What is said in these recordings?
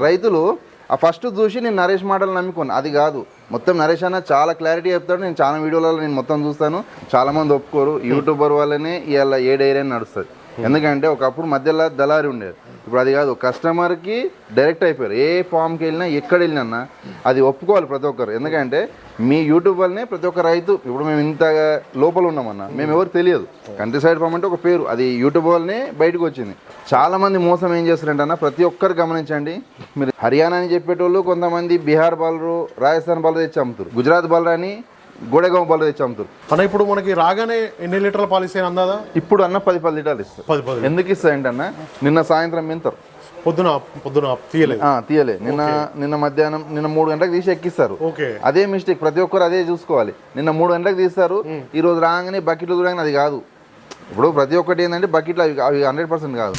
రైతులు ఆ ఫస్ట్ చూసి నేను నరేష్ మాటలు నమ్ముకున్నాను అది కాదు. మొత్తం నరేష్ అన్న చాలా క్లారిటీ చెప్తాడు. నేను చాలా వీడియోలలో నేను మొత్తం చూస్తాను. చాలా మంది ఒప్పుకోరు. యూట్యూబర్ వల్లనే ఇవాళ ఏ డైరీ అని నడుస్తుంది. ఎందుకంటే ఒకప్పుడు మధ్యలో దళారి ఉండేది. ఇప్పుడు అది కాదు. కస్టమర్కి డైరెక్ట్ అయిపోయారు. ఏ ఫామ్కి వెళ్ళినా ఎక్కడ వెళ్ళినా అది ఒప్పుకోవాలి ప్రతి ఒక్కరు. ఎందుకంటే మీ యూట్యూబ్ వల్లనే ప్రతి ఒక్క రైతు ఇప్పుడు మేము ఇంత లోపల ఉన్నామన్న మేము ఎవరు తెలియదు. కంట్రీ సైడ్ ఫామ్ అంటే ఒక పేరు. అది యూట్యూబ్ వల్లనే బయటకు వచ్చింది. చాలా మంది మోసం ఏం చేస్తారంటే అన్న ప్రతి ఒక్కరు గమనించండి. మీరు హర్యానా అని చెప్పేటోళ్ళు కొంతమంది బీహార్ బాలరు రాజస్థాన్ బాలరు తెచ్చి అమ్ముతారు. గుజరాత్ బాలర్ అని గోడెగాం బాలర్ తెచ్చి అమ్ముతారు. అన్న ఇప్పుడు మనకి రాగానే ఎన్ని లీటర్ల పాలసీ అందాదా? ఇప్పుడు అన్న పది పది లీటర్లు ఇస్తారు. పది పది ఎందుకు ఇస్తాయంటే అన్న నిన్న సాయంత్రం మింతారు పొద్దున పొద్దున తీయలేదు. తీయలే. నిన్న నిన్న మధ్యాహ్నం నిన్న మూడు గంటలకు తీసి ఎక్కిస్తారు. అదే మిస్టేక్ ప్రతి ఒక్కరు అదే చూసుకోవాలి. నిన్న మూడు గంటలకు తీస్తారు. ఈ రోజు రాగానే బకెట్లు చూడగానే అది కాదు. ఇప్పుడు ప్రతి ఒక్కటి ఏంటంటే బకెట్లు అవి అవి హండ్రెడ్ పర్సెంట్ కాదు.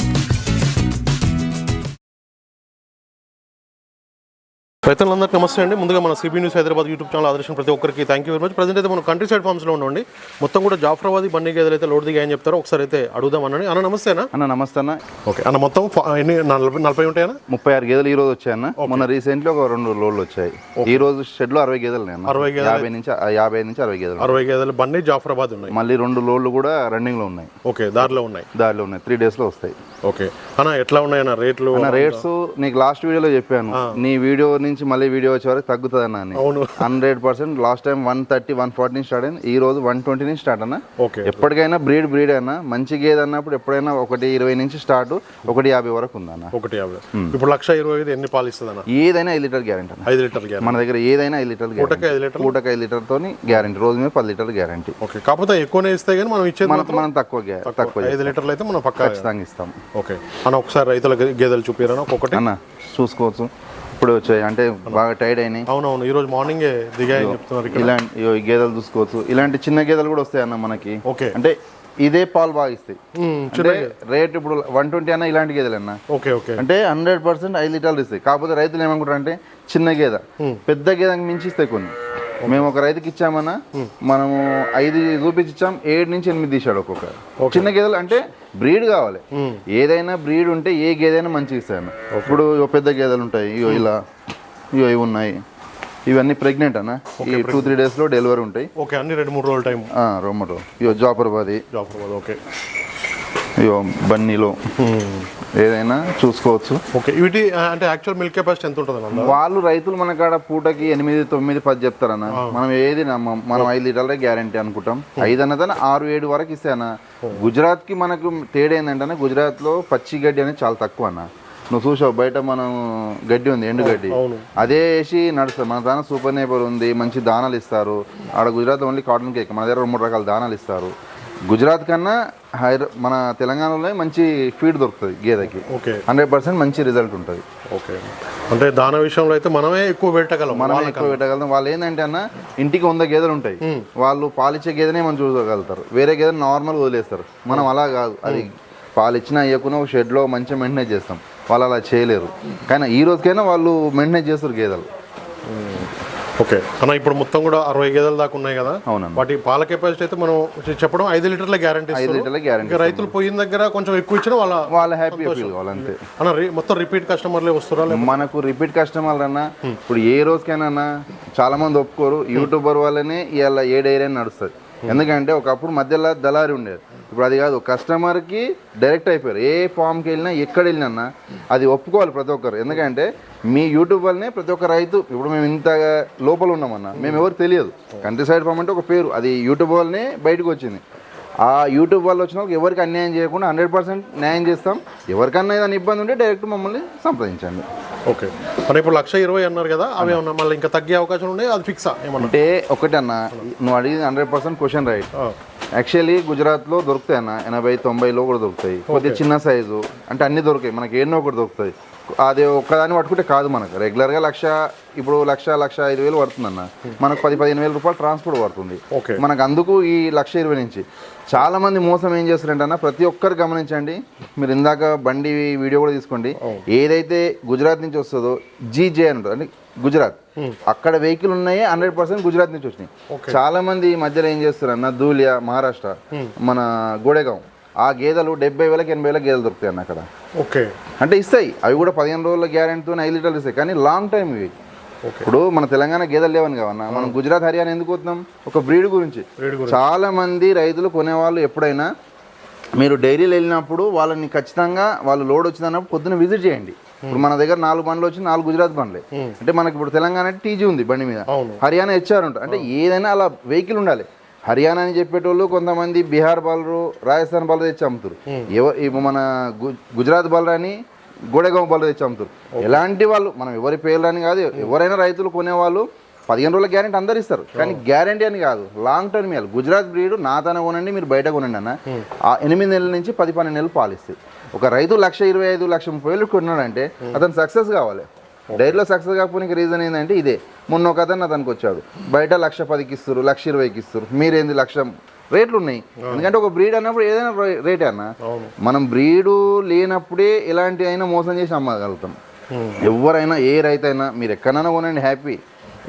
రైతులందరికీ నమస్తే అండి. ముందుగా మన CB news Hyderabad YouTube channel ఆదర్శం ప్రతి ఒక్కరికి thank you very much present అయితే మనం కంట్రీ సైడ్ ఫార్మ్స్లో ఉండండి. మొత్తం కూడా జాఫరాబాదీ బండి గేదెలు అయితే లోడ్ దిగాయని చెప్తారో ఒకసారి అయితే అడుగుదాం అన్న. అన్న నమస్తేనా అన్న. నమస్తే అన్న. ఓకే అన్న మొత్తం ఎన్ని నలభై నలభై ఉంటాయనా ముప్పై ఆరు గేదెలు ఈ రోజు వచ్చాయన్న మొన్న రీసెంట్లీ ఒక రెండు లోడ్లు వచ్చాయి. ఈ రోజు షెడ్లో అరవై గేదెలు నేను అరవై యాభై నుంచి యాభై నుంచి అరవై గేదెలు అరవై గేదెలు బండి జాఫరాబాద్ ఉన్నాయి. మళ్ళీ రెండు లోడ్లు కూడా రన్నింగ్లో ఉన్నాయి. ఓకే దారిలో ఉన్నాయి. దారిలో ఉన్నాయి. త్రీ డేస్లో వస్తాయి. ఓకే. అన్న ఎట్లా రేట్లు? అన్న రేట్స్ నీకు లాస్ట్ వీడియోలో చెప్పాను. నీ వీడియో నుంచి మళ్ళీ వీడియో వచ్చే వరకు తగ్గుతుంది అన్న అని అవును. Hundred percent last time one thirty one forty నుంచి స్టార్ట్ అయింది. ఈ రోజు వన్ ట్వంటీ నుంచి స్టార్ట్ అన్న. ఓకే. ఎప్పటికైనా బ్రీడ్ బ్రీడ్ అయినా మంచి గేదె అన్నప్పుడు ఎప్పుడైనా ఒకటి ఇరవై నుంచి స్టార్ట్ ఒకటి యాభై వరకు ఉందన్న ఒకటి యాభై. ఇప్పుడు లక్ష ఇరవై ఐదు ఎన్ని పాలు ఇస్తుంది అన్న? ఏదైనా ఐదు లీటర్ గ్యారెంటీ అన్న. ఐదు లీటర్ మన దగ్గర ఏదైనా ఐదు లీటర్ పూటకి ఐదు లీటర్ పూటకి ఐదు లీటర్ తోని గ్యారెంటీ. రోజు మీద పది లీటర్ గ్యారెంటీ. ఓకే. కాకపోతే ఎక్కువనే ఇస్తే కానీ మనం ఇచ్చేది మనం మనం తక్కువ తక్కువ. ఐదు లీటర్లు అయితే మనం పక్కా ఖచ్చితంగా ఇస్తాం. ఓకే. అన్న ఒకసారి రైతుల గేదెలు చూపిరన్నా ఒక్కొక్కటి అన్న చూసుకోవచ్చు. ఇప్పుడు వచ్చాయి? అంటే బాగా టైర్డ్ అయినాయి. అవునవును మార్నింగే దిగాయని చెప్తున్నారు ఇక్కడ. ఇలాంటి ఈ గేదెలు చూసుకోవచ్చు. ఇలాంటి చిన్న గేదెలు కూడా వస్తాయి అన్న మనకి. ఓకే. అంటే ఇదే పాలు బాగా ఇస్తాయి. అంటే రేట్ ఇప్పుడు వన్ ట్వంటీ అన్న ఇలాంటి గేదెలు అన్న. Okay okay. అంటే హండ్రెడ్ పర్సెంట్ ఐదు లీటర్లు ఇస్తాయి. కాకపోతే రైతులు ఏమనుకుంటారు అంటే చిన్న గేదె. పెద్ద గేదెకి మించి ఇస్తాయి కొన్ని. మేము ఒక రైతుకి ఇచ్చామన్నా మనము ఐదు చూపించి ఇచ్చాం ఏడు నుంచి ఎనిమిది తీసాడు ఒక్కొక్క. చిన్న గేదెలు అంటే బ్రీడ్ కావాలి. ఏదైనా బ్రీడ్ ఉంటే ఏ గేదైనా మంచిగా ఇస్తాయన్న ఇప్పుడు పెద్ద గేదెలు ఉంటాయి ఇగో ఇలా ఇగో ఇవి ఉన్నాయి. ఇవన్నీ ప్రెగ్నెంట్ అన్న. ఈ టూ త్రీ డేస్లో డెలివరీ ఉంటాయి. ఓకే అన్ని రెండు మూడు రోజుల టైం రోమటో ఇగో జాపర్బాది జాఫరాబాద్ ఓకే. ఇగో బన్నీలో. ఏదైనా చూసుకోవచ్చు. ఓకే వీటి అంటే యాక్చువల్ మిల్క్ కెపాసిటీ ఎంత ఉంటుంది వాళ్ళు రైతులు మన కాడ పూటకి ఎనిమిది తొమ్మిది పది చెప్తారన్న. మనం ఏది నమ్మం? మనం ఐదు లీటర్లే గ్యారంటీ అనుకుంటాం. ఐదు అన్నదని ఆరు ఏడు వరకు ఇస్తే అన్న గుజరాత్కి మనకు తేడా ఏంటంటే గుజరాత్లో పచ్చి గడ్డి అనేది చాలా తక్కువ అన్న నువ్వు చూసావు బయట మనం గడ్డి ఉంది ఎండు గడ్డి. అదే వేసి నడుస్తుంది. మన దాని సూపర్ నేపర్ ఉంది మంచి దానాలు ఇస్తారు. ఆడ గుజరాత్ ఓన్లీ కాటన్ కేక్ మన దగ్గర రెండు మూడు రకాల దానాలు ఇస్తారు. గుజరాత్ కన్నా హైదరా మన తెలంగాణలో మంచి ఫీడ్ దొరుకుతుంది గేదెకి. ఓకే. హండ్రెడ్ పర్సెంట్ మంచి రిజల్ట్ ఉంటుంది. ఓకే. అంటే దాన విషయంలో అయితే మనమే ఎక్కువ పెట్టగలం మనం ఎక్కువ పెట్టగలుగుతాం వాళ్ళు ఏంటంటే అన్న ఇంటికి వంద గేదెలు ఉంటాయి. వాళ్ళు పాలిచ్చే గేదెనే మనం చూడగలుగుతారు. వేరే గేదెని నార్మల్ వదిలేస్తారు. మనం అలా కాదు. అది పాలిచ్చినా ఇవ్వకుండా ఒక షెడ్లో మంచిగా మెయింటైన్ చేస్తాం. వాళ్ళు అలా చేయలేరు. కానీ ఈ రోజుకైనా వాళ్ళు మెయింటైన్ చేస్తారు గేదెలు. ఓకే. అన్న ఇప్పుడు మొత్తం కూడా అరవై గేదెల దాకా ఉన్నాయి కదా? అవునన్న. వాటి పాల కెపాసిటీ అయితే మనం చెప్పడం ఐదు లీటర్ల గ్యారంటీ ఐదు లీటర్ల గ్యారంటీ రైతులు పోయిన దగ్గర కొంచెం ఎక్కువ ఇచ్చినా వాళ్ళ వాళ్ళ హ్యాపీ ఫీల్ అన్న మొత్తం రిపీట్ కస్టమర్లే లేకపోతే- మనకు రిపీట్ కస్టమర్ అన్న ఇప్పుడు ఏ రోజుకైనా అన్న చాలా మంది ఒప్పుకోరు. యూట్యూబర్ వల్లనే ఇవాళ ఏ డైరీ అని నడుస్తుంది. ఎందుకంటే ఒకప్పుడు మధ్యలో దళారి ఉండేది. ఇప్పుడు అది కాదు కస్టమర్కి డైరెక్ట్ అయిపోయారు. ఏ ఫామ్కి వెళ్ళినా ఎక్కడ వెళ్ళినా అది ఒప్పుకోవాలి ప్రతి ఒక్కరు. ఎందుకంటే మీ యూట్యూబ్ వల్లనే ప్రతి ఒక్క రైతు ఇప్పుడు మేము ఇంత లోపల ఉన్నామన్న మేము ఎవరు తెలియదు. కంట్రీ సైడ్ ఫామ్ అంటే ఒక పేరు. అది యూట్యూబ్ వల్లనే బయటకు వచ్చింది. ఆ యూట్యూబ్ వల్ల వచ్చిన వాళ్ళకి ఎవరికి అన్యాయం చేయకుండా హండ్రెడ్ పర్సెంట్ న్యాయం చేస్తాం. ఎవరికన్నా ఏదైనా ఇబ్బంది ఉంటే డైరెక్ట్ మమ్మల్ని సంప్రదించండి. ఓకే. అంటే ఇప్పుడు లక్ష ఇరవై అన్నారు కదా అవి ఏమన్నా మళ్ళీ ఇంకా తగ్గే అవకాశం ఉన్నాయి? అది ఫిక్సా ఏమన్నా? అంటే ఒకటి అన్న నువ్వు అడిగింది hundred percent question right actually గుజరాత్లో దొరుకుతాయి అన్న. ఎనభై తొంభైలో కూడా దొరుకుతాయి. కొద్దిగా చిన్న సైజు అంటే అన్ని దొరుకుతాయి మనకి ఎన్నో ఒకటి దొరుకుతాయి. అది ఒక్కదాన్ని పట్టుకుంటే కాదు మనకు. రెగ్యులర్గా లక్ష ఇప్పుడు లక్ష లక్ష ఐదు వేలు పడుతుంది అన్న మనకు పది పదిహేను వేల రూపాయలు ట్రాన్స్పోర్ట్ పడుతుంది. ఓకే. మనకు అందుకు ఈ లక్ష ఇరవై నుంచి. చాలా మంది మోసం ఏం చేస్తారంటే అన్న ప్రతి ఒక్కరు గమనించండి. మీరు ఇందాక బండి వీడియో కూడా తీసుకోండి. ఏదైతే గుజరాత్ నుంచి వస్తుందో జీజే అని అంటే గుజరాత్. అక్కడ వెహికల్ ఉన్నాయే హండ్రెడ్ పర్సెంట్ గుజరాత్ నుంచి వచ్చినాయి. చాలా మంది ఈ మధ్యలో ఏం చేస్తారు అన్న ధూలియా మహారాష్ట్ర మన గోడెగాం ఆ గేదెలు డెబ్బై వేలకు ఎనభై వేలకు గేదెలు దొరుకుతాయి అన్న అక్కడ. ఓకే. అంటే ఇస్తాయి. అవి కూడా పదిహేను రోజుల గ్యారెంటీతో ఐదు లీటర్లు ఇస్తాయి. కానీ లాంగ్ టైం ఇవి. ఇప్పుడు మన తెలంగాణ గేదెలు లేవని కావన్నా మనం గుజరాత్ హర్యానా ఎందుకు వస్తున్నాం ఒక బ్రీడ్ గురించి. చాలా మంది రైతులు కొనేవాళ్ళు ఎప్పుడైనా మీరు డైరీలో వెళ్ళినప్పుడు వాళ్ళని ఖచ్చితంగా వాళ్ళు లోడ్ వచ్చిందన్నప్పుడు పొద్దున విజిట్ చేయండి. ఇప్పుడు మన దగ్గర నాలుగు బండ్లు వచ్చి నాలుగు గుజరాత్ బండ్లే. అంటే మనకి ఇప్పుడు తెలంగాణ అంటే టీజీ ఉంది బండి మీద. హర్యానా హెచ్ఆర్ ఉంటుంది అంటే ఏదైనా అలా వెహికల్ ఉండాలి. హర్యానా అని చెప్పేటోళ్ళు కొంతమంది బీహార్ బాలరు రాజస్థాన్ బాలరు తెచ్చి అమ్ముతారు. మన గుజరాత్ బాలర్ అని గోడెగాం బాలరు తెచ్చి అమ్ముతారు. ఎలాంటి వాళ్ళు మనం ఎవరి పేర్లు అని కాదు ఎవరైనా రైతులు కొనేవాళ్ళు పదిహేను రోజుల గ్యారెంటీ అందరు ఇస్తారు. కానీ గ్యారెంటీ అని కాదు లాంగ్ టర్మ్ ఇవ్వాలి గుజరాత్ బ్రీడ్ నా తన కొనండి మీరు బయట కొనండి అన్న. ఆ ఎనిమిది నెలల నుంచి పది పన్నెండు నెలలు పాలిస్తాయి. ఒక రైతు లక్ష ఇరవై ఐదు లక్ష ముప్పై వేలు కొన్నాడంటే అతను సక్సెస్ కావాలి. డైరీలో సక్సెస్ కాకపోతే రీజన్ ఏంటంటే ఇదే. మొన్న ఒక అతను అతనికి వచ్చాడు. బయట లక్ష పదికి ఇస్తారు లక్ష ఇరవైకి ఇస్తారు మీరేంది లక్ష రేట్లు ఉన్నాయి. ఎందుకంటే ఒక బ్రీడ్ అన్నప్పుడు ఏదైనా రేటే అన్న. మనం బ్రీడు లేనప్పుడే ఎలాంటి అయినా మోసం చేసి అమ్మగలుగుతాం. ఎవరైనా ఏ రైతు అయినా మీరు ఎక్కడైనా కొనండి హ్యాపీ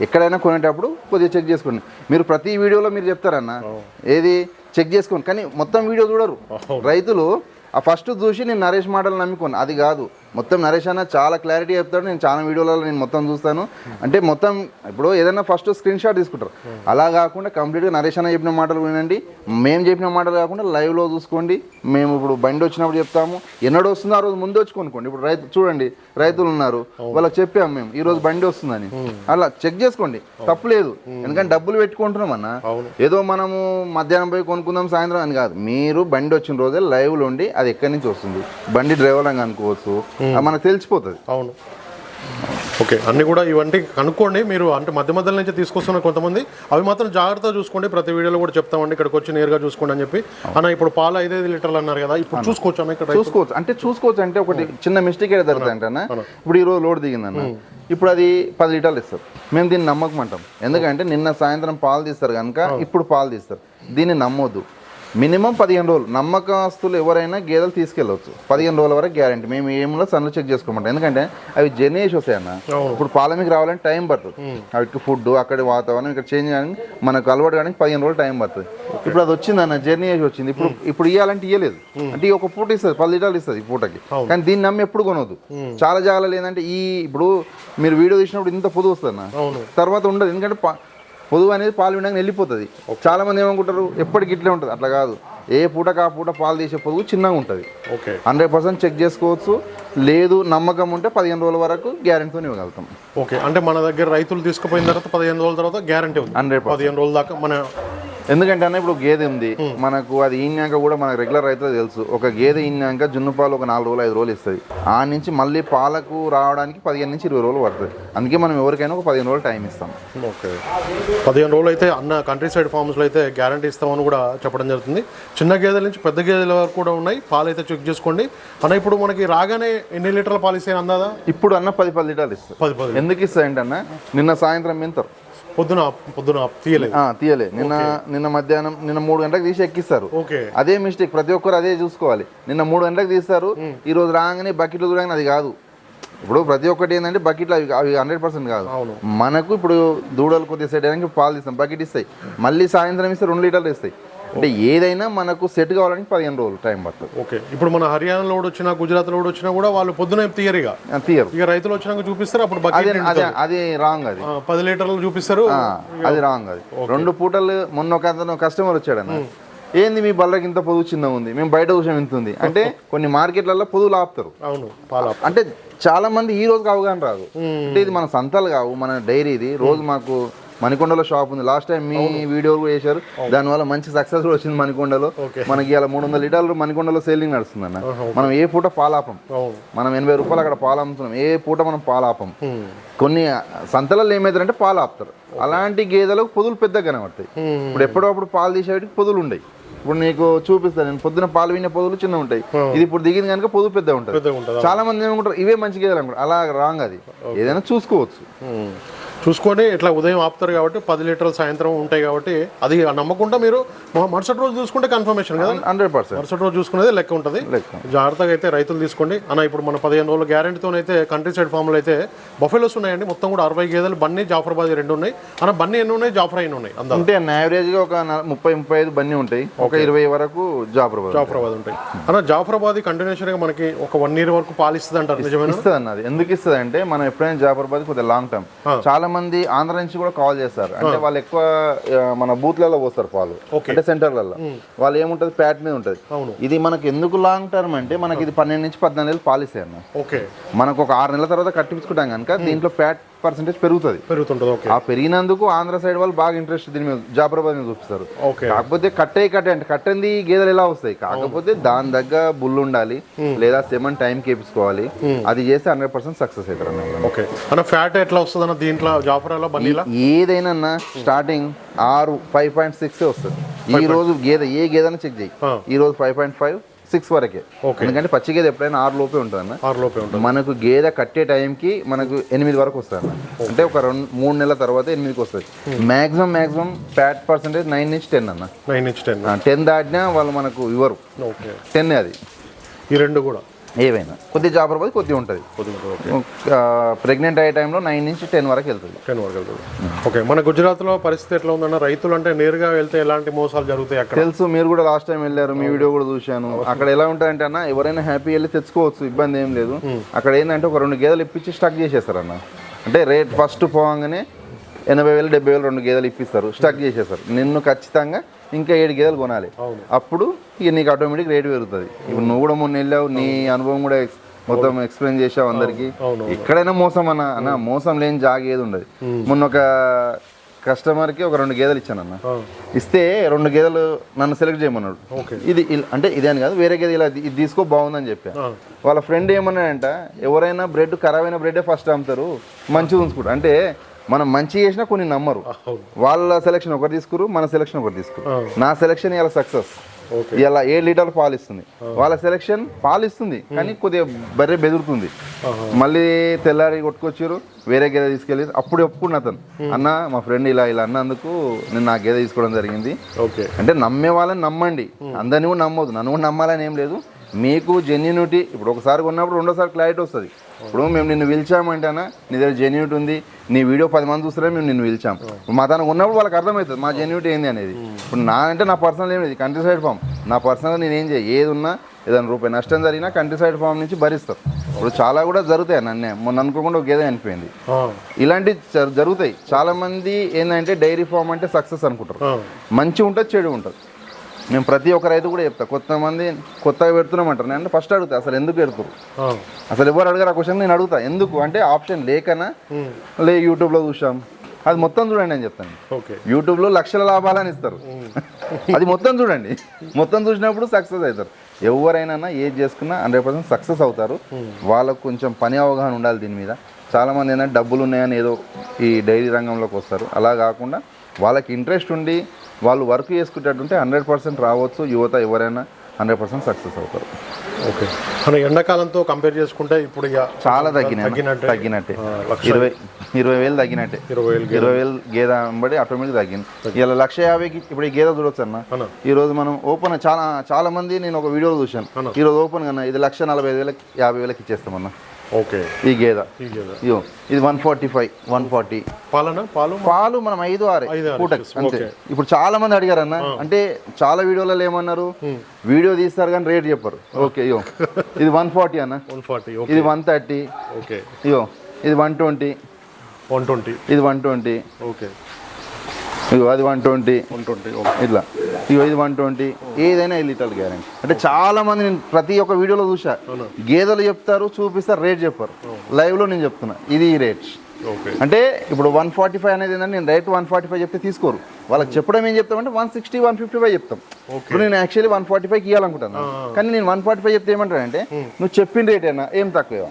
ఎక్కడైనా కొనేటప్పుడు కొద్దిగా చెక్ చేసుకోండి. మీరు ప్రతి వీడియోలో మీరు చెప్తారన్న. ఏది? చెక్ చేసుకోండి. కానీ మొత్తం వీడియో చూడరు. రైతులు ఆ ఫస్ట్ చూసి నేను నరేష్ మాటలు నమ్ముకోను. అది కాదు. మొత్తం నరేష్ అన్న చాలా క్లారిటీ చెప్తాడు. నేను చాలా వీడియోలలో నేను మొత్తం చూస్తాను. అంటే మొత్తం ఇప్పుడు ఏదైనా ఫస్ట్ స్క్రీన్ షాట్ తీసుకుంటారు. అలా కాకుండా కంప్లీట్గా నరేష్ అన్న చెప్పిన మాటలు వినండి. మేము చెప్పిన మాటలు కాకుండా లైవ్లో చూసుకోండి. మేము ఇప్పుడు బండి వచ్చినప్పుడు చెప్తాము. ఎన్నడూ వస్తుందో ఆ రోజు ముందు వచ్చి కొనుక్కోండి. ఇప్పుడు రైతు చూడండి రైతులు ఉన్నారు. వాళ్ళకి చెప్పాము మేము ఈ రోజు బండి వస్తుందని. అలా చెక్ చేసుకోండి. తప్పులేదు ఎందుకంటే డబ్బులు పెట్టుకుంటున్నాం అన్న. ఏదో మనము మధ్యాహ్నం పోయి కొనుక్కుందాం సాయంత్రం అని కాదు. మీరు బండి వచ్చిన రోజే లైవ్లో ఉండి అది ఎక్కడి నుంచి వస్తుంది? బండి డ్రైవర్ అని అనుకోవచ్చు మనకు తెలిసిపోతుంది. అవును. ఓకే అన్ని కూడా ఇవన్నీ కనుక్కోండి. మీరు అంటే మధ్య మధ్యలో నుంచి తీసుకొస్తున్న కొంతమంది అవి మాత్రం జాగ్రత్తగా చూసుకోండి. ప్రతి వీడియోలో కూడా చెప్తామండి. ఇక్కడికి వచ్చి నేరుగా చూసుకోండి అని చెప్పి. అన్న ఇప్పుడు పాలు ఐదైదు లీటర్లు అన్నారు కదా ఇప్పుడు చూసుకోవచ్చు? ఇక్కడ చూసుకోవచ్చు. అంటే చూసుకోవచ్చు అంటే ఒకటి చిన్న మిస్టేక్ ఏదో జరుగుతుంది అంటే అన్న. ఇప్పుడు ఈ రోజు లోడ్ దిగిందన్న. ఇప్పుడు అది పది లీటర్లు ఇస్తారు. మేము దీన్ని నమ్మకం అంటాం. ఎందుకంటే నిన్న సాయంత్రం పాలు తీస్తారు కనుక ఇప్పుడు పాలు తీస్తారు. దీన్ని నమ్మొద్దు. మినిమం పదిహేను రోజులు. నమ్మకస్తులు ఎవరైనా గేదెలు తీసుకెళ్ళవచ్చు పదిహేను రోజుల వరకు గ్యారంటీ మేము ఏమో సన్లు చెక్ చేసుకోమంటాం. ఎందుకంటే అవి జర్నీస్ వస్తాయన్న ఇప్పుడు పాలమికి రావాలంటే టైం పడుతుంది. వాటికి ఫుడ్ అక్కడ వాతావరణం ఇక్కడ చేంజ్ కానీ మనకు అలవాటు కానీ పదిహేను రోజులు టైం పడుతుంది. ఇప్పుడు అది వచ్చిందన్న జర్నీ వేసి వచ్చింది. ఇప్పుడు ఇప్పుడు ఇవ్వాలంటే ఇవ్వలేదు అంటే ఒక పూట ఇస్తుంది పది లీటర్లు ఇస్తుంది ఈ పూటకి. కానీ దీన్ని నమ్మి ఎప్పుడు కొనవద్దు చాలా జాగాలు ఏంటంటే ఈ ఇప్పుడు మీరు వీడియో తీసినప్పుడు ఇంత పొదువు వస్తుంది అన్న తర్వాత ఉండదు. ఎందుకంటే పొదువు అనేది పాలు వినగానే వెళ్ళిపోతుంది. చాలా మంది ఏమనుకుంటారు? ఎప్పటికి ఇట్లే ఉంటుంది. అట్లా కాదు. ఏ పూటకు ఆ పూట పాలు తీసే పొదుగు చిన్నగా ఉంటుంది. ఓకే. హండ్రెడ్ పర్సెంట్ చెక్ చేసుకోవచ్చు. లేదు నమ్మకం ఉంటే పదిహేను రోజుల వరకు గ్యారెంటీతో ఇవ్వగలుగుతాం. ఓకే. అంటే మన దగ్గర రైతులు తీసుకుపోయిన తర్వాత పదిహేను రోజుల తర్వాత గ్యారంటీ ఉంది. హండ్రెడ్ పదిహేను రోజుల దాకా మన ఎందుకంటే అన్న ఇప్పుడు గేదె ఉంది. మనకు అది ఈనాక కూడా మనకు రెగ్యులర్ రైతులు తెలుసు. ఒక గేదె ఈనాక జున్ను పాలు ఒక నాలుగు రోజులు ఐదు రోజులు ఇస్తుంది. ఆ నుంచి మళ్ళీ పాలకు రావడానికి పదిహేను నుంచి ఇరవై రోజులు పడుతుంది. అందుకే మనం ఎవరికైనా ఒక పదిహేను రోజులు టైం ఇస్తాం. ఓకే. పదిహేను రోజులు అయితే అన్న కంట్రీ సైడ్ ఫార్మ్స్లో అయితే గ్యారంటీ ఇస్తామని కూడా చెప్పడం జరుగుతుంది. చిన్న గేదెల నుంచి పెద్ద గేదెల వరకు కూడా ఉన్నాయి. పాలు అయితే చెక్ చేసుకోండి. అన్న ఇప్పుడు మనకి రాగానే ఎన్ని లీటర్ల పాలు ఇస్తాయి అందాదా? ఇప్పుడు అన్న పది పది లీటర్లు ఇస్తారు పది పది. ఎందుకు ఇస్తాయంటే అన్న నిన్న సాయంత్రం మింతారు పొద్దున పొద్దున తీయలేదు. తీయలే. నిన్న నిన్న మధ్యాహ్నం నిన్న మూడు గంటలకు తీసి ఎక్కిస్తారు. అదే మిస్టేక్ ప్రతి ఒక్కరు అదే చూసుకోవాలి. నిన్న మూడు గంటలకు తీస్తారు ఈ రోజు రాగానే బకెట్లు చూడగానే అది కాదు. ఇప్పుడు ప్రతి ఒక్కటి ఏంటంటే బకెట్లు అవి అవి హండ్రెడ్ పర్సెంట్ కాదు. మనకు ఇప్పుడు దూడలు కొద్దిగా సెట్ అయ్యానికి పాలు తీస్తాం బకెట్ ఇస్తాయి. మళ్ళీ సాయంత్రం ఇస్తే రెండు లీటర్లు ఇస్తాయి. అంటే ఏదైనా మనకు సెట్ కావాలని పదిహేను రోజులు టైం పడుతుంది. ఓకే. ఇప్పుడు మన హర్యానా లోడ్ వచ్చినా గుజరాత్ లోడ్ వచ్చినా కూడా వాళ్ళు పొద్దున తీయరు ఇక ఆ, తీయరు. ఇక రైతులు వచ్చినాక చూపిస్తారు అప్పుడు అదే అదే రాంగ్ అది. పది లీటర్లు చూపిస్తారు. అది రాంగ్ అది. రెండు పూటలు మొన్న ఒక అతను కస్టమర్ వచ్చాడన్న. ఏంది మీ బల్లకి ఇంత పొదుగు చిన్నగా ఉంది? మేము బయట చూసాం ఇంత ఉంది అంటే కొన్ని మార్కెట్లలో పొదువులు ఆపుతారు. అవును అంటే చాలా మంది ఈ రోజుకి అవగాహన రాదు. అంటే ఇది మన సంతలు కావు మన డైరీ ఇది రోజు మాకు మణికొండలో షాప్ ఉంది. లాస్ట్ టైం మీ వీడియో కూడా చేశారు. దానివల్ల మంచి సక్సెస్ కూడా వచ్చింది మణికొండలో. మనకి ఇలా మూడు వందల లీటర్లు మణికొండలో సేలింగ్ నడుస్తుంది అన్న మనం ఏ పూట పాలాపం. మనం ఎనభై రూపాయలు అక్కడ పాలు అమ్ముతున్నాం ఏ పూట మనం పాలాపం. కొన్ని సంతలలో ఏమవుతారంటే పాలు ఆపుతారు. అలాంటి గేదెలకు పొదులు పెద్దగా కనబడతాయి. ఇప్పుడు ఎప్పుడప్పుడు పాలు తీసేటికి పొదులు ఉంటాయి ఇప్పుడు నీకు చూపిస్తాను నేను. పొద్దున పాలు వినే పొదులు చిన్న ఉంటాయి. ఇది ఇప్పుడు దిగింది కనుక పొదులు పెద్ద ఉంటుంది. చాలా మంది ఏమనుకుంటారు? ఇవే మంచి గేదెలు అనుకుంటారు. అలా రాంగ్ అది. ఏదైనా చూసుకోవచ్చు. చూసుకొని ఇట్లా ఉదయం ఆపుతారు కాబట్టి పది లీటర్లు సాయంత్రం ఉంటాయి కాబట్టి అది నమ్మకుండా మీరు మరుసటి రోజు చూసుకుంటే కన్ఫర్మేషన్ కదా? హండ్రెడ్ పర్సెంట్ మరుసటి రోజు చూసుకునేది లెక్క ఉంటుంది. జాగ్రత్తగా అయితే రైతులు తీసుకోండి. అన్న ఇప్పుడు మన పదిహేను రోజుల గ్యారెంటీతో అయితే కంట్రీ సైడ్ ఫామ్లో అయితే బఫెలోస్ ఉన్నాయండి. మొత్తం కూడా అరవై గేదెలు బన్నీ జాఫరాబాద్ రెండు ఉన్నాయి. అన్న బన్నీ ఎన్ని ఉన్నాయి? జాఫర్ అయిన ఉన్నాయి అంటే యావరేజ్గా ఒక ముప్పై ముప్పై ఐదు బండి ఉంటాయి. ఒక ఇరవై వరకు ప్రొవైడ్ జాఫరాబాద్ ఉంటాయి. అన్న జాఫరాబాద్ కంటిన్యూషన్గా మనకి ఒక వన్ ఇయర్ వరకు పాలిస్తుంది అంటారు నిజమేనా? ఇస్తుంది అన్నది ఎందుకు ఇస్తుంది అంటే మనం ఎప్పుడైనా జాఫర్బాద్ కొద్దిగా లాంగ్ టర్మ్ చాలా మంది ఆంధ్ర నుంచి కూడా కాల్ చేస్తారు. అంటే వాళ్ళు ఎక్కువ మన బూత్లలో పోస్తారు పాలు. అంటే సెంటర్లలో. వాళ్ళు ఏముంటది? ప్యాట్ మీద ఉంటది. ఇది మనకి ఎందుకు లాంగ్ టర్మ్ అంటే మనకి ఇది పన్నెండు నుంచి పద్నాలుగు నెలలు పాలిస్తాయి అన్న. ఓకే. మనకు ఒక ఆరు నెలల తర్వాత కట్టించుకుంటాం కనుక దీంట్లో ప్యాట్ పర్సెంటేజ్ పెరుగుతుంది. పెరుగుతుంటుంది ఆ పెరిగినందుకు ఆంధ్ర సైడ్ వాళ్ళు బాగా ఇంట్రెస్ట్ దీని మీద జాఫరాబాద్ మీద చూపిస్తారు. ఓకే కాకపోతే కట్టే కట్టే అంటే కట్టంది గేదెలు ఎలా వస్తాయి? కాకపోతే దాని దగ్గర బుల్ ఉండాలి లేదా సెవెన్ టైం కేపించుకోవాలి అది చేస్తే హండ్రెడ్ పర్సెంట్ సక్సెస్ అవుతారు ఓకే అన్న ఫ్యాట్ ఎట్లా వస్తుంది అన్న దీంట్లో? జాఫరాలో ఏదైనా స్టార్టింగ్ ఆరు ఫైవ్ పాయింట్ సిక్స్ వస్తుంది. ఈ రోజు గేదె ఏ గేదెని చెక్ చేయి. ఈ రోజు ఫైవ్ పాయింట్ ఫైవ్ సిక్స్ వరకే. ఎందుకంటే పచ్చి గేదె ఎప్పుడైనా ఆరు లోపే ఉంటుంది అన్న ఆరు లోపే ఉంటుంది. మనకు గేదె కట్టే టైంకి మనకు ఎనిమిది వరకు వస్తుంది అన్న అంటే ఒక రెండు మూడు నెలల తర్వాత ఎనిమిదికి వస్తుంది. Maximum maximum fat percentage nine నుంచి టెన్ అన్న. నైన్ నుంచి టెన్. టెన్ దాటినా వాళ్ళు మనకు ఇవ్వరు. ఓకే. టెన్ అది. ఈ రెండు కూడా. ఏవైనా కొద్ది జాబర్ పోతే కొద్ది ఉంటుంది ప్రెగ్నెంట్ అయ్యే టైంలో నైన్ నుంచి టెన్ వరకు వెళ్తుంది. టెన్ వరకు వెళ్తుంది. ఓకే మన గుజరాత్లో పరిస్థితి ఎట్లా ఉందన్న రైతులు అంటే నేరుగా వెళ్తే ఎలాంటి మోసాలు జరుగుతాయి అక్కడ? తెలుసు మీరు కూడా లాస్ట్ టైం వెళ్ళారు మీ వీడియో కూడా చూశాను. అక్కడ ఎలా ఉంటాయంటే అన్న ఎవరైనా హ్యాపీ వెళ్ళి తెచ్చుకోవచ్చు ఇబ్బంది ఏం లేదు. అక్కడ ఏంటంటే ఒక రెండు గేదెలు ఇప్పించి స్టక్ చేసేస్తారు అన్న. అంటే రేట్ ఫస్ట్ పోగానే ఎనభై వేలు డెబ్బై వేలు రెండు గేదెలు ఇప్పిస్తారు. స్టక్ చేసేస్తారు. నిన్ను ఖచ్చితంగా ఇంకా ఏడు గేదెలు కొనాలి. అప్పుడు ఇక నీకు ఆటోమేటిక్ రేట్ పెరుగుతుంది. ఇప్పుడు నువ్వు కూడా మొన్న వెళ్ళావు నీ అనుభవం కూడా మొత్తం ఎక్స్ప్లెయిన్ చేసావు అందరికి. ఎక్కడైనా మోసం అన్న అన్న మోసం లేని జాగ ఏది ఉండదు. మొన్న ఒక కస్టమర్కి ఒక రెండు గేదెలు ఇచ్చాను అన్న ఇస్తే రెండు గేదెలు నన్ను సెలెక్ట్ చేయమన్నాడు. ఇది అంటే ఇదే అని కాదు వేరే గేదె ఇలా ఇది తీసుకో బాగుందని చెప్పా. ఆ, వాళ్ళ ఫ్రెండ్ ఏమన్నాడంట ఎవరైనా బ్రెడ్ ఖరాబ్ అయిన బ్రెడే ఫస్ట్ అమ్ముతారు మంచిగా ఉంచుకుంటారు. అంటే మనం మంచి చేసినా కొన్ని నమ్మరు. వాళ్ళ సెలెక్షన్ ఒకటి తీసుకురు మన సెలెక్షన్ ఒకటి తీసుకురు. నా సెలెక్షన్ ఇలా సక్సెస్ ఇలా ఏడు లీటర్లు పాలు ఇస్తుంది వాళ్ళ సెలెక్షన్ పాలు ఇస్తుంది కానీ కొద్దిగా బర్రె బెదురుతుంది. మళ్ళీ తెల్లారి కొట్టుకొచ్చారు వేరే గేదె తీసుకెళ్ళి అప్పుడు ఒప్పుకున్న అతను అన్న మా ఫ్రెండ్ ఇలా ఇలా అన్నందుకు నేను నా గేదె తీసుకోవడం జరిగింది. అంటే నమ్మే వాళ్ళని నమ్మండి. అందరిని కూడా నమ్మొద్దు. నన్ను కూడా నమ్మాలని ఏం లేదు. మీకు జెన్యునిటీ ఇప్పుడు ఒకసారి కొన్నప్పుడు రెండోసారి క్లారిటీ వస్తుంది. ఇప్పుడు మేము నిన్ను పిలిచామంటేనా నీ దగ్గర జెన్యూనిటీ ఉంది. నీ వీడియో పది మంది చూస్తారే మేము నిన్ను పిలిచాం. మా తనకు ఉన్నప్పుడు వాళ్ళకి అర్థమవుతుంది మా జెన్యూనిటీ ఏంది అనేది. ఇప్పుడు నా అంటే నా పర్సనల్ ఏం లేదు కంట్రీ సైడ్ ఫామ్ నా పర్సనల్ నేను ఏం చేయ ఏది ఉన్నా ఏదైనా రూపాయి నష్టం జరిగినా కంట్రీ సైడ్ ఫామ్ నుంచి భరిస్తారు ఇప్పుడు చాలా కూడా జరుగుతాయి నన్నే మొన్న అనుకోకుండా ఒక గేదె అనిపోయింది ఆ, ఇలాంటి జ- జరుగుతాయి. చాలా మంది ఏంటంటే డైరీ ఫామ్ అంటే సక్సెస్ అనుకుంటారు. మంచి ఉంటుంది చెడు ఉంటుంది. మేము ప్రతి ఒక్క రైతు కూడా చెప్తా కొంతమంది కొత్తగా పెడుతున్నామంటారు నేను ఫస్ట్ అడుగుతా అసలు ఎందుకు పెడుతురు అసలు ఎవరు అడగరు ఆ క్వశ్చన్ నేను అడుగుతా ఎందుకు? అంటే ఆప్షన్ లేకనా? లే యూట్యూబ్లో చూసాం అది మొత్తం చూడండి నేను చెప్తాను. యూట్యూబ్లో లక్షల లాభాలని ఇస్తారు. అది మొత్తం చూడండి. మొత్తం చూసినప్పుడు సక్సెస్ అవుతారు. ఎవరైనా ఏది చేసుకున్నా హండ్రెడ్ పర్సెంట్ సక్సెస్ అవుతారు. వాళ్ళకు కొంచెం పని అవగాహన ఉండాలి దీని మీద. చాలామంది ఏంటంటే డబ్బులు ఉన్నాయని ఏదో ఈ డైరీ రంగంలోకి వస్తారు. అలా కాకుండా వాళ్ళకి ఇంట్రెస్ట్ ఉండి వాళ్ళు వర్క్ చేసుకునేటట్టుంటే హండ్రెడ్ పర్సెంట్ రావచ్చు యువత ఎవరైనా హండ్రెడ్ పర్సెంట్ సక్సెస్ అవుతారు. ఓకే. మన ఎండాకాలంతో కంపేర్ చేసుకుంటే ఇప్పుడు ఇక చాలా తగ్గినట్టే. తగ్గినట్టే. ఇరవై ఇరవై వేలు తగ్గినట్టే. ఇరవై వేలు ఇరవై వేలు గేదె అంబడి ఆటోమేటిక్ తగ్గింది. ఇలా లక్ష యాభైకి ఇప్పుడు ఈ గేదె చూడొచ్చు అన్న. అన్న ఈ రోజు మనం ఓపెన్ చాలా చాలా మంది నేను ఒక వీడియోలో చూశాను. అన్న. ఈ రోజు ఓపెన్ కన్నా ఇది లక్ష నలభై ఐదు వేలకి యాభై వేలకి ఇచ్చేస్తామన్న. ఓకే. ఈ గేదె. ఇయో ఇది one forty five one forty. పాలనా? పాలు పాలు మనం ఐదు ఆరు పూటకి. అంతే. ఇప్పుడు చాలా మంది అడిగారు అన్న అంటే చాలా వీడియోలలో ఏమన్నారు? వీడియో తీస్తారు కానీ రేట్ చెప్పరు. ఓకే ఇయో ఇది వన్ ఫార్టీ అన్న. వన్ ఫార్టీ ఇది వన్ థర్టీ. ఓకే. ఇయో ఇది వన్ ట్వంటీ. One twenty. ఇది వన్ ట్వంటీ. ఓకే. ఇగో అది వన్ ట్వంటీ. వన్ ట్వంటీ ఇట్లా. ఇది వన్ ట్వంటీ ఏదైనా ఐదు లీటర్లు గ్యారెంటీ. అంటే చాలా మంది నేను ప్రతి ఒక్క వీడియోలో చూసా గేదెలు చెప్తారు చూపిస్తారు రేట్ చెప్పారు. లైవ్లో నేను చెప్తున్నా ఇది ఈ రేట్. అంటే ఇప్పుడు వన్ ఫార్టీ ఫైవ్ అనేది ఏంటంటే నేను రైట్ వన్ ఫార్టీ ఫైవ్ చెప్తే తీసుకోరు. వాళ్ళకి చెప్పడం ఏం చెప్తామంటే one sixty one fifty five చెప్తాం. ఇప్పుడు నేను యాక్చువల్లీ వన్ ఫార్టీ ఫైవ్ ఇవ్వాలనుకుంటాను కానీ నేను వన్ ఫార్టీ ఫైవ్ చెప్తే ఏమంటానంటే నువ్వు చెప్పిన రేట్ అయినా ఏం తక్కువ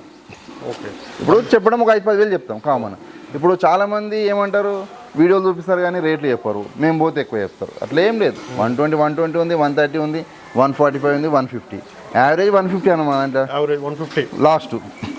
ఓకే. ఇప్పుడు చెప్పడం ఒక ఐదు పది వేలు చెప్తాం కామన్. ఇప్పుడు చాలా మంది ఏమంటారు వీడియోలు చూపిస్తారు కానీ రేట్లు చెప్పరు. మేము పోతే ఎక్కువ చెప్తారు. అట్లా ఏం లేదు. వన్ ట్వంటీ వన్ ట్వంటీ ఉంది వన్ థర్టీ ఉంది వన్ ఫార్టీ ఫైవ్ ఉంది one fifty average one fifty అన్నమాట అంటే? Average one fifty last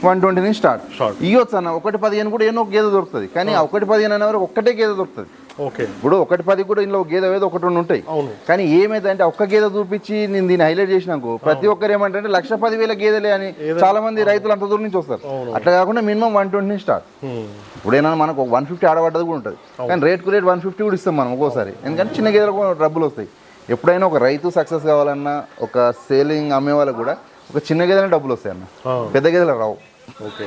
one twenty నుంచి స్టార్ట్ Start. ఇవ్వచ్చు అన్న ఒకటి పదిహేను కూడా ఏదో ఒక గేదె దొరుకుతుంది. కానీ ఒకటి పదిహేను అనే వరకు ఒక్కటే గేదె దొరుకుతుంది. ఓకే. ఇప్పుడు ఒకటి పది కూడా ఇంట్లో గేదె ఏదో ఒకటి రెండు ఉంటాయి. అవును. కానీ ఏమైతే అంటే ఒక్క గేదె చూపించి నేను దీన్ని హైలైట్ చేసినాకు ప్రతి ఒక్కరు ఏమంటే లక్ష పదివేల గేదెలే అని చాలా మంది రైతులు అంత దూరం నుంచి వస్తారు. అట్లా కాకుండా మినిమం వన్ ట్వంటీ నుంచి స్టార్ట్. ఇప్పుడు ఏమన్నా మనకు వన్ ఫిఫ్టీ ఆడబడ్డది కూడా ఉంటుంది. కానీ రేట్కు రేట్ వన్ ఫిఫ్టీ కూడా ఇస్తాం మనం ఒక్కోసారి. ఎందుకంటే చిన్న గేదెలకు డబ్బులు వస్తాయి. ఎప్పుడైనా ఒక రైతు సక్సెస్ కావాలన్నా ఒక సేలింగ్ అమ్మే వాళ్ళకి కూడా ఒక చిన్న గేదెలే డబ్బులు వస్తాయి అన్న. పెద్ద గేదెలు రావు. ఓకే.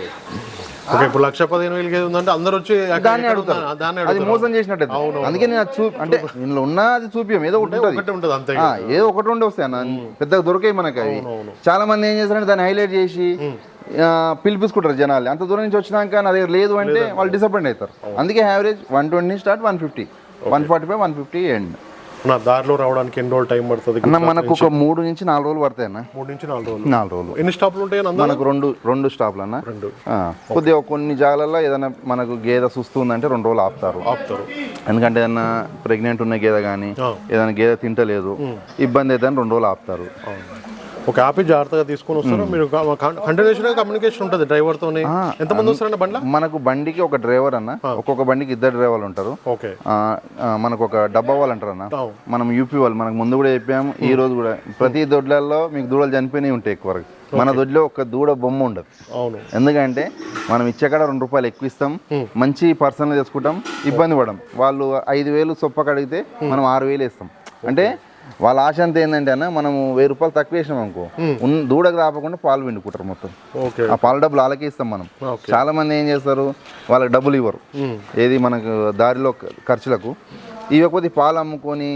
ఓకే ఇప్పుడు లక్ష పదిహేను వేలకి ఏది ఉందంటే అందరూ వచ్చి దాన్ని అడుగుతారు? దాన్ని అది మోసం చేసినట్టు అందుకే నేను చూ అంటే ఇందులో ఉన్న అది చూపియం. ఏదో ఒకటి ఉంటుంది. అంతే ఏదో ఒకటి ఉండి వస్తాయి అన్న పెద్దగా దొరికాయి మనకి అవి. చాలా మంది ఏం చేస్తారంటే దాన్ని హైలైట్ చేసి ఆ, పిలిపించుకుంటారు జనాలు అంత దూరం నుంచి వచ్చినాక నా దగ్గర లేదు అంటే వాళ్ళు డిసప్పాయింట్ అవుతారు. అందుకే average one twenty start one fifty one forty five one fifty end నా దారిలో రావడానికి ఎన్ని రోజులు టైం పడుతుంది? అన్న మనకు ఒక మూడు నుంచి నాలుగు రోజులు పడతాయి అన్న. మూడు నుంచి నాలుగు రోజులు. నాలుగు రోజులు. ఎన్ని స్టాప్లు ఉంటాయి మనకు రెండు రెండు స్టాప్లు అన్న. రెండు. కొద్దిగా కొన్ని జాగాలలో ఏదైనా మనకు గేదె సుస్తుందంటే రెండు రోజులు ఆపుతారు. ఆపుతారు. ఎందుకంటే ఏదైనా ప్రెగ్నెంట్ ఉన్న గేదె కానీ. ఏదైనా గేదె తింటలేదు ఇబ్బంది అయితే రెండు రోజులు ఆపుతారు. ఒక యాప్ జాగ్రత్తగా తీసుకొని వస్తారు. మీరు కంటిన్యూషన్ కమ్యూనికేషన్ ఉంటుంది డ్రైవర్ తోని ఎంతమంది వస్తారండి బండ్ల? మనకు బండికి ఒక డ్రైవర్ అన్న ఒక్కొక్క బండికి ఇద్దరు డ్రైవర్లు ఉంటారు. ఓకే. మనకు ఒక డబ్బా వాళ్ళు అంటారు అన్న. మనం యూపీ వాళ్ళు మనకు ముందు కూడా చెప్పాము ఈ రోజు కూడా. ప్రతి దొడ్లలో మీకు దూడలు చనిపోయినాయి ఉంటాయి ఎక్కువ వరకు. మన దొడ్లో ఒక దూడ బొమ్మ ఉండదు. అవును. ఎందుకంటే మనం ఇచ్చే కాడ రెండు రూపాయలు ఎక్కువ ఇస్తాం. మంచి పర్సనల్ చేసుకుంటాం ఇబ్బంది పడం వాళ్ళు ఐదు వేలు చొప్పక అడిగితే మనం ఆరు వేలు ఇస్తాం అంటే వాళ్ళ ఆశ అంతా ఏంటంటే అన్న మనము వెయ్యి రూపాయలు తక్కువ వేసినాం అనుకో ఉన్న దూడకు రాపకుండా పాలు పిండుకుంటారు మొత్తం. ఆ పాల డబ్బులు వాళ్ళకే ఇస్తాం మనం. చాలా మంది ఏం చేస్తారు వాళ్ళకి డబ్బులు ఇవ్వరు. ఏది మనకు దారిలో ఖర్చులకు. ఇవ్వకపోతే పాలు అమ్ముకొని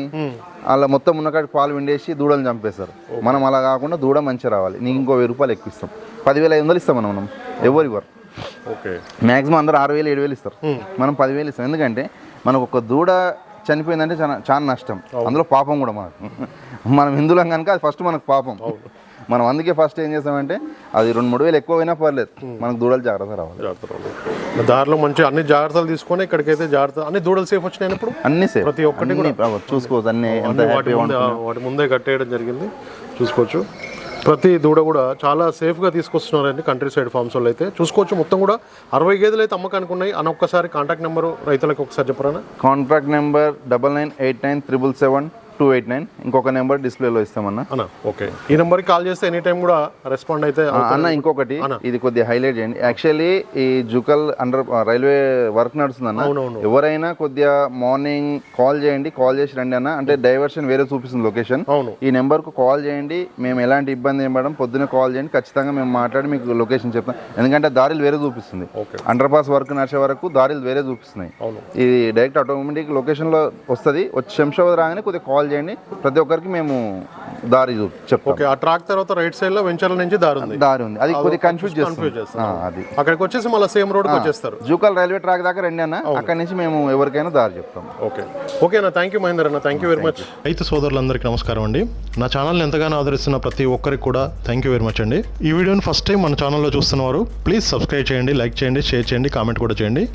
అలా మొత్తం ఉన్నకాడి పాలు విండేసి దూడలు చంపేస్తారు. మనం అలా కాకుండా దూడ మంచిగా రావాలి. నీకు ఇంకో వెయ్యి రూపాయలు ఎక్కువ ఇస్తాం. పదివేల ఐదు వందలు ఇస్తాం మనం మనం. ఎవరు ఇవ్వరు. ఓకే. మ్యాక్సిమం అందరూ ఆరు వేలు ఏడు వేలు ఇస్తారు. మనం పదివేలు ఇస్తాం. ఎందుకంటే మనకు ఒక దూడ చనిపోయిందంటే చాలా చాలా నష్టం. అందులో పాపం కూడా మనకు. మనం హిందువులం కనుక అది ఫస్ట్ మనకు పాపం. మనం అందుకే ఫస్ట్ ఏం చేస్తామంటే అది రెండు మూడు వేలు ఎక్కువ అయినా పర్లేదు. మనకు దూడలు జాగ్రత్త రావాలి. దారిలో మంచి అన్ని జాగ్రత్తలు తీసుకొని ఇక్కడికైతే జాగ్రత్త అన్ని దూడలు సేఫ్ వచ్చినాయి ఇప్పుడు అన్ని సేఫ్ ప్రతి ఒక్కటి అన్ని చూసుకోవచ్చు. అన్ని వాటి ముందే కట్టేయడం జరిగింది. చూసుకోవచ్చు. ప్రతి దూడ కూడా చాలా సేఫ్గా తీసుకొస్తున్నారండి కంట్రీ సైడ్ ఫార్మ్స్ వాళ్ళు అయితే. చూసుకోవచ్చు మొత్తం కూడా అరవై గేదెలు అయితే అమ్మకానికి ఉన్నాయి. అని ఒక్కసారి కాంటాక్ట్ నెంబర్ రైతులకు ఒకసారి చెప్పరానా contract number double nine eight nine triple seven two eight nine. ఇంకొక నెంబర్ డిస్ప్లేలో ఇస్తామన్నా. అన్న ఓకే. ఈ నెంబర్కి కాల్ చేస్తే ఎనీ టైం కూడా రెస్పాండ్ అయితే అన్న ఇంకొకటి. ఇది కొద్దిగా హైలైట్ చేయండి. యాక్చువల్లీ ఈ జుకల్ అండర్ రైల్వే వర్క్ నడుస్తుందన్న. అవునవును. ఎవరైనా కొద్దిగా మార్నింగ్ కాల్ చేయండి కాల్ చేసి రండి అన్న. అంటే డైవర్షన్ వేరే చూపిస్తుంది లొకేషన్ ఈ నెంబర్కు కాల్ చేయండి. మేము ఎలాంటి ఇబ్బంది ఏం పడడం పొద్దున్న కాల్ చేయండి. ఖచ్చితంగా మేము మాట్లాడి మీకు లొకేషన్ చెప్తాం. ఎందుకంటే దారిలు వేరే చూపిస్తుంది. అండర్ పాస్ వర్క్ నడిచే వరకు దారిలు వేరే చూపిస్తున్నాయి. ఇది డైరెక్ట్ ఆటోమేటిక్ లొకేషన్లో వస్తుంది. వచ్చి శంషాబాద్ రాగానే కొద్దిగా కాల్ చేయండి. ప్రతి ఒక్కరికి మేము దారి చెప్తాం. ఓకే ఆ ట్రాక్ తర్వాత రైట్ సైడ్లో వెంచర్ల నుంచి దారి ఉంది దారి ఉంది. అది కొద్దిగా కన్ఫ్యూజ్ కన్ఫ్యూజ్ చేస్తుంది. చేస్తారు ఆ, అది. అక్కడికి వచ్చేసి మళ్ళీ సేమ్ రోడ్కి వచ్చేస్తారు. జూకల్ రైల్వే ట్రాక్ దాకా రండి అన్న. అక్కడి నుంచి మేము ఎవరికైనా దారి చెప్తాం. ఓకే. ఓకే అన్న థ్యాంక్ యూ మహేందర్ అన్న. థ్యాంక్ యూ వెరీ మచ్ రైతు సోదరులందరికీ నమస్కారం అండి. నా ఛానల్ని ఎంతగానో ఆదరిస్తున్న ప్రతి ఒక్కరికి కూడా థ్యాంక్ యూ వెరీ మచ్ అండి. ఈ వీడియోని ఫస్ట్ టైం మన ఛానల్లో చూస్తున్నవారు ప్లీజ్ సబ్స్క్రైబ్ చేయండి లైక్ చేయండి షేర్ చేయండి కామెంట్ కూడా చేయండి.